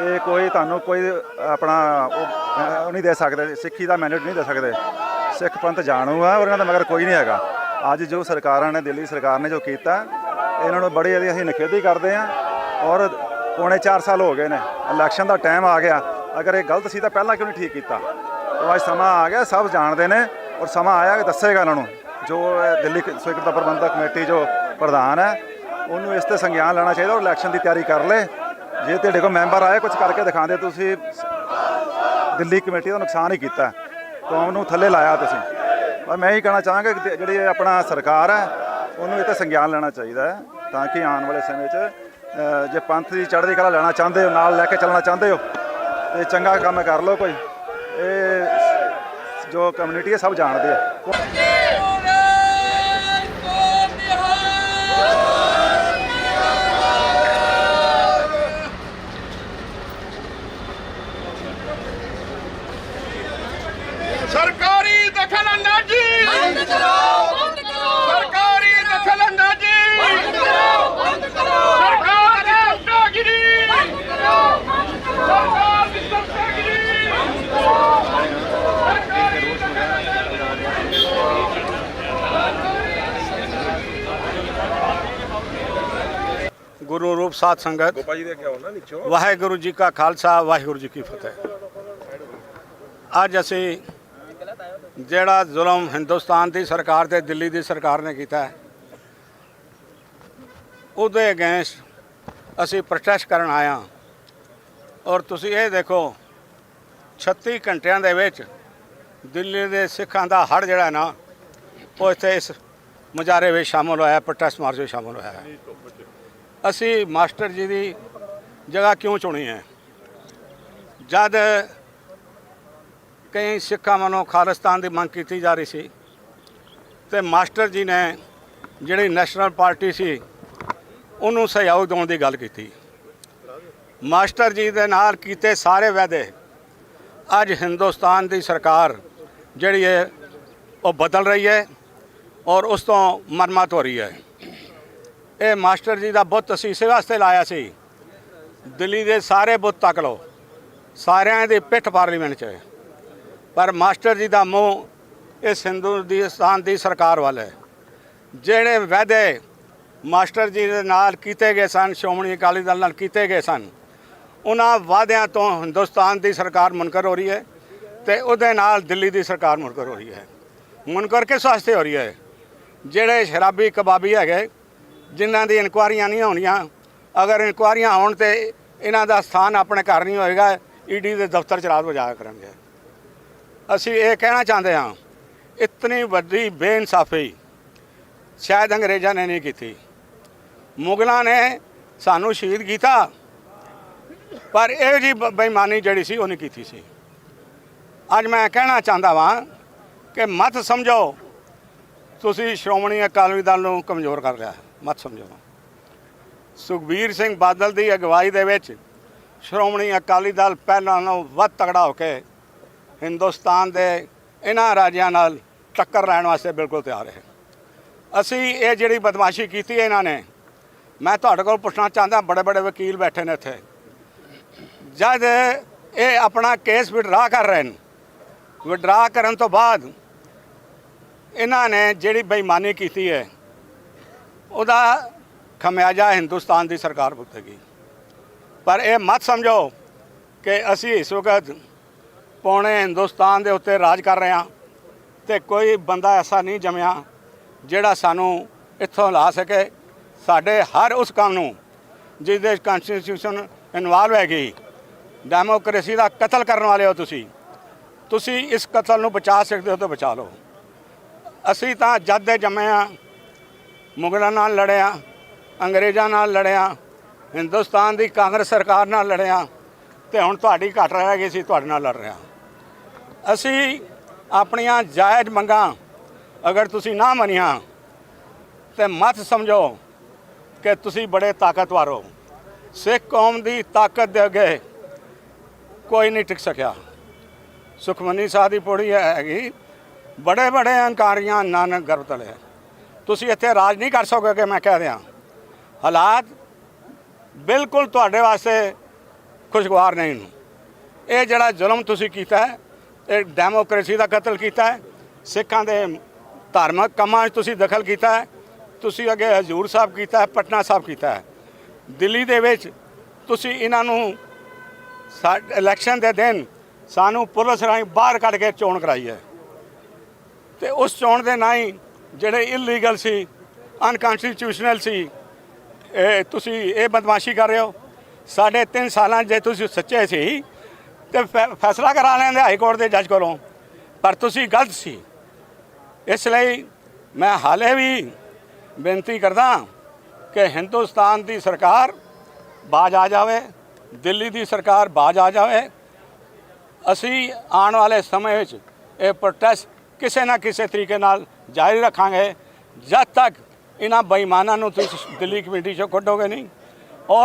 Speaker 3: ਇਹ ਕੋਈ ਤੁਹਾਨੂੰ ਕੋਈ ਆਪਣਾ ਉਹ ਨਹੀਂ ਦੇ ਸਕਦੇ, ਸਿੱਖੀ ਦਾ ਮੈਂਡੇਟ ਨਹੀਂ ਦੇ ਸਕਦੇ। ਸਿੱਖ ਪੰਥ ਜਾਣੂ ਆ ਔਰ ਇਹਨਾਂ ਦਾ ਮਗਰ ਕੋਈ ਨਹੀਂ ਹੈਗਾ। ਅੱਜ ਜੋ ਸਰਕਾਰਾਂ ਨੇ, ਦਿੱਲੀ ਸਰਕਾਰ ਨੇ ਜੋ ਕੀਤਾ, ਇਹਨਾਂ ਨੂੰ ਬੜੀ ਇਹਦੀ ਅਸੀਂ ਨਿਖੇਧੀ ਕਰਦੇ ਆ ਔਰ ਪੌਣੇ 4 ਸਾਲ ਹੋ ਗਏ ਨੇ ਇਲੈਕਸ਼ਨ ਦਾ ਟਾਈਮ ਆ ਗਿਆ। ਅਗਰ ਇਹ ਗਲਤ ਸੀ ਤਾਂ ਪਹਿਲਾਂ ਕਿਉਂ ਨਹੀਂ ਠੀਕ ਕੀਤਾ? ਉਹ ਅੱਜ ਸਮਾਂ ਆ ਗਿਆ, ਸਭ ਜਾਣਦੇ ਨੇ ਔਰ ਸਮਾਂ ਆਇਆ ਕਿ ਦੱਸੇਗਾ ਇਹਨਾਂ ਨੂੰ। ਜੋ ਇਹ ਦਿੱਲੀ ਸਵੀਕਰਤਾ ਪ੍ਰਬੰਧਕ ਕਮੇਟੀ ਜੋ ਪ੍ਰਧਾਨ ਹੈ। ਉਹਨੂੰ ਇਸ ਤੇ ਸੰਗਿਆਨ ਲੈਣਾ ਚਾਹੀਦਾ ਔਰ ਇਲੈਕਸ਼ਨ ਦੀ ਤਿਆਰੀ ਕਰ ਲੈ। ਜੇ ਤੁਹਾਡੇ ਕੋਲ ਮੈਂਬਰ ਆਏ ਕੁਝ ਕਰਕੇ ਦਿਖਾਉਂਦੇ, ਤੁਸੀਂ ਦਿੱਲੀ ਕਮੇਟੀ ਦਾ ਨੁਕਸਾਨ ਹੀ ਕੀਤਾ। ਕੌਮ ਨੂੰ ਥੱਲੇ ਲਾਇਆ ਤੁਸੀਂ। ਪਰ ਮੈਂ ਹੀ ਕਹਿਣਾ ਚਾਹਾਂਗਾ ਕਿ ਜਿਹੜੀ ਆਪਣਾ ਸਰਕਾਰ ਹੈ, ਉਹਨੂੰ ਇਹ ਤੇ ਸੰਗਿਆਨ ਲੈਣਾ ਚਾਹੀਦਾ ਹੈ, ਤਾਂ ਕਿ ਆਉਣ ਵਾਲੇ ਸਮੇਂ 'ਚ ਜੇ ਪੰਥ ਦੀ ਚੜ੍ਹਦੀ ਕਲਾ ਲੈਣਾ ਚਾਹੁੰਦੇ ਹੋ, ਨਾਲ ਲੈ ਕੇ ਚੱਲਣਾ ਚਾਹੁੰਦੇ ਹੋ, ਤੇ ਚੰਗਾ ਕੰਮ ਕਰ ਲਓ ਕੋਈ। ਇਹ ਜੋ ਕਮਿਊਨਿਟੀ ਹੈ, ਸਭ ਜਾਣਦੇ ਆ
Speaker 4: ਸਰਕਾਰੀ ਦਖਲਅੰਦਾਜ਼ੀ
Speaker 5: ਬੰਦ ਕਰੋ ਬੰਦ ਕਰੋ
Speaker 4: ਸਰਕਾਰੀ ਦਖਲਅੰਦਾਜ਼ੀ
Speaker 5: ਬੰਦ ਕਰੋ ਬੰਦ ਕਰੋ
Speaker 4: ਸਰਕਾਰ ਦੀ ਗੁੰਡਾਗਿਰੀ
Speaker 5: ਬੰਦ ਕਰੋ ਬੰਦ ਕਰੋ
Speaker 4: ਸਰਕਾਰ ਦੀ ਗੁੰਡਾਗਿਰੀ
Speaker 6: ਸਾਧ ਸੰਗਤ। ਵਾਹਿਗੁਰੂ ਜੀ ਕਾ ਖਾਲਸਾ ਵਾਹਿਗੁਰੂ ਜੀ ਕੀ ਫਤਿਹ। ਅੱਜ ਅਸੀਂ ਜਿਹੜਾ ਜ਼ੁਲਮ ਹਿੰਦੁਸਤਾਨ ਦੀ ਸਰਕਾਰ ਤੇ ਦਿੱਲੀ ਦੀ ਸਰਕਾਰ ਨੇ ਕੀਤਾ ਹੈ ਉਹਦੇ ਅਗੇਂਸਟ ਅਸੀਂ ਪ੍ਰੋਟੈਸਟ ਕਰਨ ਆਇਆ ਔਰ ਤੁਸੀਂ ਇਹ ਦੇਖੋ 36 ਘੰਟਿਆਂ ਦੇ ਵਿੱਚ ਦਿੱਲੀ ਦੇ ਸਿੱਖਾਂ ਦਾ ਹੜ ਜਿਹੜਾ ਨਾ ਉਹ ਇੱਥੇ ਇਸ ਮੁਜ਼ਾਹਰੇ ਵਿੱਚ ਸ਼ਾਮਲ ਹੋਇਆ ਪ੍ਰੋਟੈਸਟ ਮਾਰਚ ਵਿੱਚ ਸ਼ਾਮਲ ਹੋਇਆ ਹੈ। ਅਸੀਂ ਮਾਸਟਰ ਜੀ ਦੀ ਜਗ੍ਹਾ ਕਿਉਂ ਚੁਣੀ ਹੈ? ਜਦ ਕਈ ਸਿੱਖਾਂ ਵੱਲੋਂ ਖਾਲਿਸਤਾਨ ਦੀ ਮੰਗ ਕੀਤੀ ਜਾ ਰਹੀ ਸੀ ਤੇ ਮਾਸਟਰ ਜੀ ਨੇ ਜਿਹੜੀ ਨੈਸ਼ਨਲ ਪਾਰਟੀ ਸੀ, ਉਹਨੂੰ ਸਹਿਯੋਗ ਦੇਣ ਦੀ ਗੱਲ ਕੀਤੀ। ਮਾਸਟਰ ਜੀ ਦੇ ਨਾਲ ਕੀਤੇ ਸਾਰੇ ਵਾਅਦੇ ਅੱਜ ਹਿੰਦੁਸਤਾਨ ਦੀ ਸਰਕਾਰ ਜਿਹੜੀ ਹੈ, ਉਹ ਬਦਲ ਰਹੀ ਹੈ ਔਰ ਉਸ ਤੋਂ ਮਰਮਤ ਹੋ ਰਹੀ ਹੈ। ਇਹ ਮਾਸਟਰ ਜੀ ਦਾ ਬੁੱਤ ਅਸੀਂ ਇਸੇ ਵਾਸਤੇ ਲਾਇਆ ਸੀ। ਦਿੱਲੀ ਦੇ ਸਾਰੇ ਬੁੱਤ ਤੱਕ ਲਓ। ਸਾਰਿਆਂ ਦੀ ਪਿੱਠ ਪਾਰਲੀਮੈਂਟ 'ਚ ਹੈ। ਪਰ ਮਾਸਟਰ ਜੀ ਦਾ ਮੂੰਹ ਇਸ ਹਿੰਦੁਸਤਾਨ ਦੀ ਸਰਕਾਰ ਵੱਲ ਹੈ। ਜਿਹੜੇ ਵਾਅਦੇ ਮਾਸਟਰ ਜੀ ਦੇ ਨਾਲ ਕੀਤੇ ਗਏ ਸਨ, ਸ਼੍ਰੋਮਣੀ ਅਕਾਲੀ ਦਲ ਨਾਲ ਕੀਤੇ ਗਏ ਸਨ, ਉਹਨਾਂ ਵਾਅਦਿਆਂ ਤੋਂ ਹਿੰਦੁਸਤਾਨ ਦੀ ਸਰਕਾਰ ਮੁਨਕਰ ਹੋ ਰਹੀ ਹੈ ਤੇ ਉਹਦੇ ਨਾਲ ਦਿੱਲੀ ਦੀ ਸਰਕਾਰ ਮੁਨਕਰ ਹੋ ਰਹੀ ਹੈ। ਮੁਨਕਰ ਕਿਸ ਵਾਸਤੇ ਹੋ ਰਹੀ ਹੈ? ਜਿਹੜੇ ਸ਼ਰਾਬੀ ਕਬਾਬੀ ਹੈਗੇ ਜਿਨ੍ਹਾਂ ਦੀ ਇਨਕੁਆਰੀਆਂ ਨਹੀਂ ਹੋਣੀਆਂ, ਅਗਰ ਇਨਕੁਆਰੀਆਂ ਹੋਣ ਤੇ ਇਹਨਾਂ ਦਾ ਸਥਾਨ ਆਪਣੇ ਘਰ ਨਹੀਂ ਹੋਏਗਾ, ਈਡੀ ਦੇ ਦਫ਼ਤਰ ਚ ਰਾਤ ਵਜਾਇਆ ਕਰਨਗੇ। ਅਸੀਂ ਇਹ ਕਹਿਣਾ ਚਾਹੁੰਦੇ ਹਾਂ, ਇਤਨੀ ਵੱਡੀ ਬੇਇਨਸਾਫੀ ਸ਼ਾਇਦ ਅੰਗਰੇਜ਼ਾਂ ਨੇ ਨਹੀਂ ਕੀਤੀ। ਮੁਗਲਾਂ ਨੇ ਸਾਨੂੰ ਸ਼ਹੀਦ ਕੀਤਾ, ਪਰ ਇਹ ਜੀ ਬੇਈਮਾਨੀ ਜਿਹੜੀ ਸੀ ਉਹ ਨਹੀਂ ਕੀਤੀ ਸੀ। ਅੱਜ ਮੈਂ ਕਹਿਣਾ ਚਾਹੁੰਦਾ ਵਾਂ ਕਿ ਮਤ ਸਮਝੋ, ਤੁਸੀਂ ਸ਼੍ਰੋਮਣੀ ਅਕਾਲੀ ਦਲ ਨੂੰ ਕਮਜ਼ੋਰ ਕਰ ਲਿਆ। ਮਤ ਸਮਝੋ ਸੁਖਬੀਰ ਸਿੰਘ ਬਾਦਲ ਦੀ ਅਗਵਾਈ ਦੇ ਵਿੱਚ ਸ਼੍ਰੋਮਣੀ ਅਕਾਲੀ ਦਲ ਪਹਿਲਾਂ ਨਾਲੋਂ ਵੱਧ ਤਗੜਾ ਹੋ ਕੇ ਹਿੰਦੁਸਤਾਨ ਦੇ ਇਹਨਾਂ ਰਾਜਿਆਂ ਨਾਲ ਟੱਕਰ ਲੈਣ ਵਾਸਤੇ ਬਿਲਕੁਲ ਤਿਆਰ ਹੈ। ਅਸੀਂ ਇਹ ਜਿਹੜੀ ਬਦਮਾਸ਼ੀ ਕੀਤੀ ਹੈ ਇਹਨਾਂ ਨੇ, ਮੈਂ ਤੁਹਾਡੇ ਕੋਲ ਪੁੱਛਣਾ ਚਾਹੁੰਦਾ, ਬੜੇ ਬੜੇ ਵਕੀਲ ਬੈਠੇ ਨੇ ਇੱਥੇ। ਜਦ ਇਹ ਆਪਣਾ ਕੇਸ ਵਿਡਰਾ ਕਰ ਰਹੇ ਨੇ, ਵਿਡਰਾ ਕਰਨ ਤੋਂ ਬਾਅਦ ਇਹਨਾਂ ਨੇ ਜਿਹੜੀ ਬੇਈਮਾਨੀ ਕੀਤੀ ਹੈ ਉਹਦਾ ਖਮਿਆਜਾ ਹਿੰਦੁਸਤਾਨ ਦੀ ਸਰਕਾਰ ਭੁਗਤੇਗੀ ਪਰ ਇਹ ਮਤ ਸਮਝੋ ਕਿ ਅਸੀਂ ਇਸ ਵਕਤ ਪੌਣੇ ਹਿੰਦੁਸਤਾਨ ਦੇ ਉੱਤੇ ਰਾਜ ਕਰ ਰਹੇ ਹਾਂ ਤੇ ਕੋਈ ਬੰਦਾ ਐਸਾ ਨਹੀਂ ਜੰਮਿਆ ਜਿਹੜਾ ਸਾਨੂੰ ਇੱਥੋਂ ਲਾ ਸਕੇ। ਸਾਡੇ ਹਰ ਉਸ ਕੰਮ ਨੂੰ ਜਿਸ ਦੇ ਕਨਸਟੀਟਿਊਸ਼ਨ ਇਨਵਾਲਵ ਹੈਗੀ ਡੈਮੋਕ੍ਰੇਸੀ ਦਾ ਕਤਲ ਕਰਨ ਵਾਲੇ ਹੋ ਤੁਸੀਂ ਤੁਸੀਂ ਇਸ ਕਤਲ ਨੂੰ ਬਚਾ ਸਕਦੇ ਹੋ ਤਾਂ ਬਚਾ ਲਓ। ਅਸੀਂ ਤਾਂ ਜਦ ਦੇ ਜੰਮੇ ਆ ਮੁਗਲਾਂ ਨਾਲ ਲੜਿਆ, ਅੰਗਰੇਜ਼ਾਂ ਨਾਲ ਲੜਿਆ, ਹਿੰਦੁਸਤਾਨ ਦੀ ਕਾਂਗਰਸ ਸਰਕਾਰ ਨਾਲ ਲੜਿਆ ਤੇ ਹੁਣ ਤੁਹਾਡੀ ਘਟ ਰਹਿ ਗਈ ਸੀ, ਤੁਹਾਡੇ ਨਾਲ ਲੜ ਰਿਹਾ। ਅਸੀਂ ਆਪਣੀਆਂ ਜਾਇਜ਼ ਮੰਗਾਂ ਅਗਰ ਤੁਸੀਂ ਨਾ ਮੰਨੀਆਂ ਤੇ ਮਤ ਸਮਝੋ ਕਿ ਤੁਸੀਂ ਬੜੇ ਤਾਕਤਵਰ ਹੋ। ਸਿੱਖ ਕੌਮ ਦੀ ਤਾਕਤ ਦੇ ਅੱਗੇ ਕੋਈ ਨਹੀਂ ਟਿਕ ਸਕਿਆ। ਸੁਖਮਨੀ ਸਾਹਿਬ ਦੀ ਪੌੜੀ ਹੈਗੀ ਬੜੇ ਬੜੇ ਅਹੰਕਾਰੀਆਂ ਨਾਨਕ ਗਰਭ ਤਲੇ ਤੁਸੀਂ ਇੱਥੇ ਰਾਜ ਨਹੀਂ ਕਰ ਸਕੋਗੇ ਮੈਂ ਕਹਿ ਰਿਹਾ ਹਾਲਾਤ ਬਿਲਕੁਲ ਤੁਹਾਡੇ ਵਾਸਤੇ ਖੁਸ਼ਗਵਾਰ ਨਹੀਂ ਨੇ ਇਹ ਜਿਹੜਾ ਜ਼ੁਲਮ ਤੁਸੀਂ ਕੀਤਾ ਹੈ, ਇਹ ਡੈਮੋਕ੍ਰੇਸੀ ਦਾ ਕਤਲ ਕੀਤਾ ਹੈ, ਸਿੱਖਾਂ ਦੇ ਧਾਰਮਿਕ ਕੰਮਾਂ 'ਚ ਤੁਸੀਂ ਦਖਲ ਕੀਤਾ ਹੈ, ਤੁਸੀਂ ਅੱਗੇ ਹਜੂਰ ਸਾਹਿਬ ਕੀਤਾ ਹੈ, ਪਟਨਾ ਸਾਹਿਬ ਕੀਤਾ ਹੈ। ਦਿੱਲੀ ਦੇ ਵਿੱਚ ਤੁਸੀਂ ਇਹਨਾਂ ਨੂੰ ਸਾ ਇਲੈਕਸ਼ਨ ਦੇ ਦਿਨ ਸਾਨੂੰ ਪੁਲਿਸ ਰਾਹੀਂ ਬਾਹਰ ਕੱਢ ਕੇ ਚੋਣ ਕਰਾਈ ਹੈ। ਤੇ ਉਸ ਚੋਣ ਦੇ ਨਹੀਂ ਜਿਹੜੇ ਇਲੀਗਲ ਸੀ ਅਨਕਨਸਟੀਟਿਊਸ਼ਨਲ ਸੀ, ਇਹ ਤੁਸੀਂ ਇਹ ਬਦਮਾਸ਼ੀ ਕਰ ਰਹੇ ਹੋ। ਸਾਡੇ 3 ਸਾਲਾਂ ਜੇ ਤੁਸੀਂ ਸੱਚੇ ਸੀ, ਤੇ ਫੈ- ਫੈਸਲਾ ਕਰਾ ਲੈਂਦੇ ਹਾਈ ਕੋਰਟ ਦੇ ਜੱਜ ਕੋਲੋਂ, ਪਰ ਤੁਸੀਂ ਗਲਤ ਸੀ। ਇਸ ਲਈ ਮੈਂ ਹਾਲੇ ਵੀ ਬੇਨਤੀ ਕਰਦਾ ਕਿ ਹਿੰਦੁਸਤਾਨ ਦੀ ਸਰਕਾਰ ਬਾਜ ਆ ਜਾਵੇ, ਦਿੱਲੀ ਦੀ ਸਰਕਾਰ ਬਾਜ ਆ ਜਾਵੇ। ਅਸੀਂ ਆਉਣ ਵਾਲੇ ਸਮੇਂ ਵਿੱਚ ਇਹ ਪ੍ਰੋਟੈਸਟ ਕਿਸੇ ਨਾ ਕਿਸੇ ਤਰੀਕੇ ਨਾਲ ਜਾਰੀ ਰੱਖਾਂਗੇ। ਜਦ ਤੱਕ ਇਹਨਾਂ ਬੇਈਮਾਨਾਂ ਨੂੰ ਤੁਸੀਂ ਦਿੱਲੀ ਕਮੇਟੀ ਚੋਂ ਕੱਢੋਗੇ ਨਹੀਂ। ਔਰ